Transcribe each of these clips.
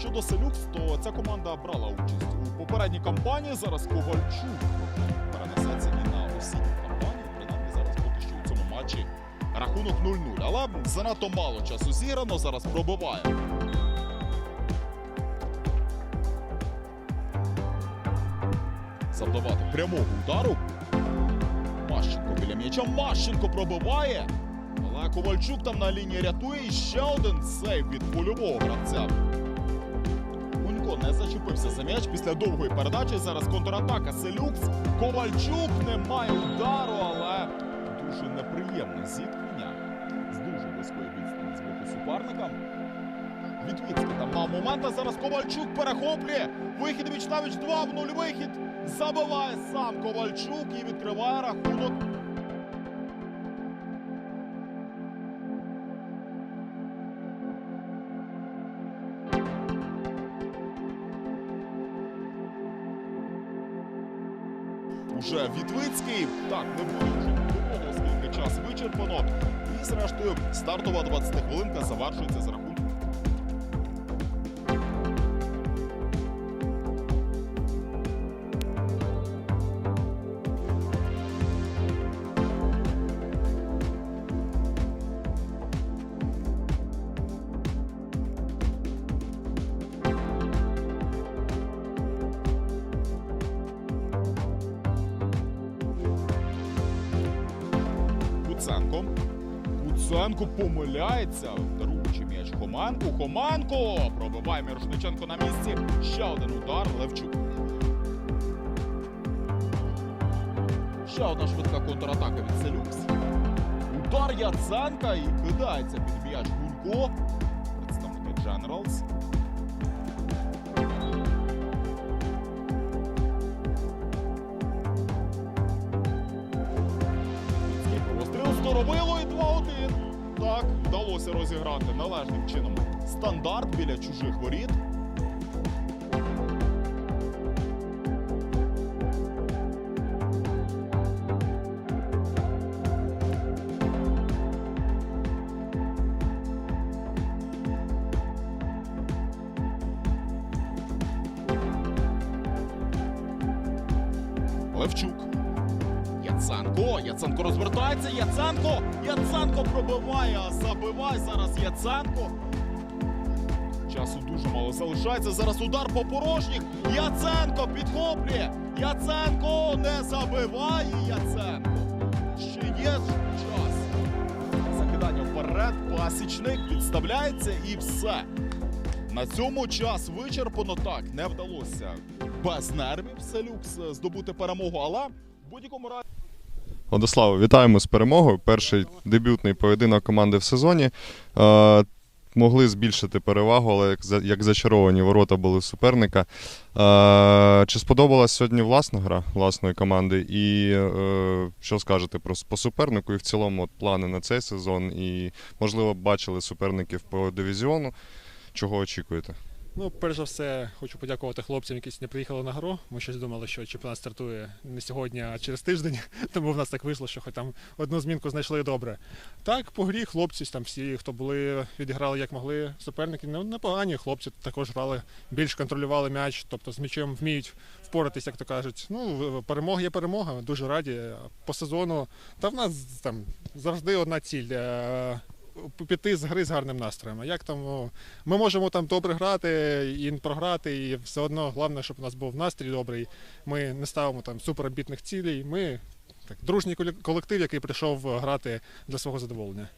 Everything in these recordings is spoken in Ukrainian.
Щодо Селюкс, то ця команда брала участь у попередній кампанії. Зараз Ковальчук перенесеться і на осінню кампанію. Принаймні зараз поки що у цьому матчі рахунок 0-0. Але занадто мало часу зіграно. Зараз пробиває. Завдавати прямого удару. Мащенко біля м'яча. Мащенко пробиває. Але Ковальчук там на лінії рятує і ще один сейв від польового гравця. Не зачепився за м'яч після довгої передачі. Зараз контратака. Селюкс. Ковальчук не має удару, але дуже неприємне зіткнення з дуже близької відстані з боку суперника. Вітвіцький там мав момент, а зараз Ковальчук перехоплює. Вихід віч навіч 2 в 0 вихід. Забиває сам Ковальчук і відкриває рахунок Уже Вітвицький. Так, не буде вже допомоги, оскільки час вичерпано. І зрештою стартова 20 хвилинка завершується з рахунком. Куценко. Куценко помиляється, даруючи м'яч Хоманку. Хоманко! Пробиває Мірошниченко на місці. Ще один удар Левчук. Ще одна швидка контратака від Селюкс. Удар Яценка і кидається під м'яч Гунько. Представники Generals. Постріл і 2-1. Так, вдалося розіграти належним чином стандарт біля чужих воріт. Левчук. Яценко. Яценко розвертається. Яценко. Яценко пробиває, а забиває зараз Яценко. Часу дуже мало залишається. Зараз удар по порожніх. Яценко підхоплює. Яценко не забиває Яценко. Ще є час. Закидання вперед. Пасічник підставляється і все. На цьому час вичерпано так. Не вдалося без нервів Селюкс здобути перемогу, але в будь-якому разі. Владиславе, вітаємо з перемогою. Перший дебютний поєдинок команди в сезоні. Е, могли збільшити перевагу, але як, як зачаровані ворота були суперника. Е, чи сподобалась сьогодні власна гра власної команди? І е, що скажете про по супернику і в цілому от, плани на цей сезон? І, можливо, бачили суперників по дивізіону. Чого очікуєте? Ну, перш за все, хочу подякувати хлопцям, які не приїхали на гру. Ми щось думали, що чемпіонат стартує не сьогодні, а через тиждень. Тому в нас так вийшло, що хоч там одну змінку знайшли добре. Так, по грі хлопці там всі, хто були, відіграли як могли. Суперники ну, непогані. Хлопці також грали, більш контролювали м'яч, тобто з м'ячем вміють впоратись, як то кажуть. Ну, перемога є перемога, дуже раді. По сезону. Та в нас там завжди одна ціль. Е, Піти з гри з гарним настроєм. Як там ми можемо там добре грати і програти, і все одно головне, щоб у нас був настрій добрий. Ми не ставимо там суперамбітних цілей. Ми так, дружній колектив, який прийшов грати для свого задоволення.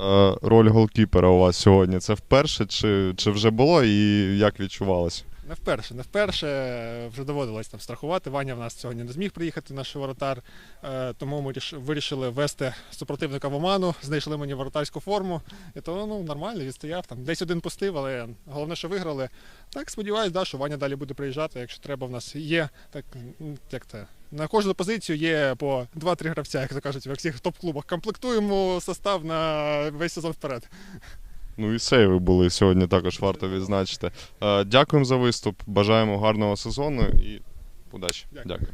Е, роль голкіпера у вас сьогодні це вперше, чи, чи вже було і як відчувалось? Не вперше, не вперше е, вже доводилось там страхувати. Ваня в нас сьогодні не зміг приїхати, наш воротар. Е, Тому ми вирішили ввести супротивника в оману, знайшли мені воротарську форму. І то ну, нормально, відстояв. Там десь один пустив, але головне, що виграли. Так сподіваюсь, да, що Ваня далі буде приїжджати. Якщо треба, в нас є так, як це. На кожну позицію є по 2-3 гравця, як то кажуть, в всіх топ-клубах. Комплектуємо состав на весь сезон вперед. Ну і сейви були сьогодні також варто відзначити. Е, Дякуємо за виступ. Бажаємо гарного сезону і удачі. Дякую. Дякую.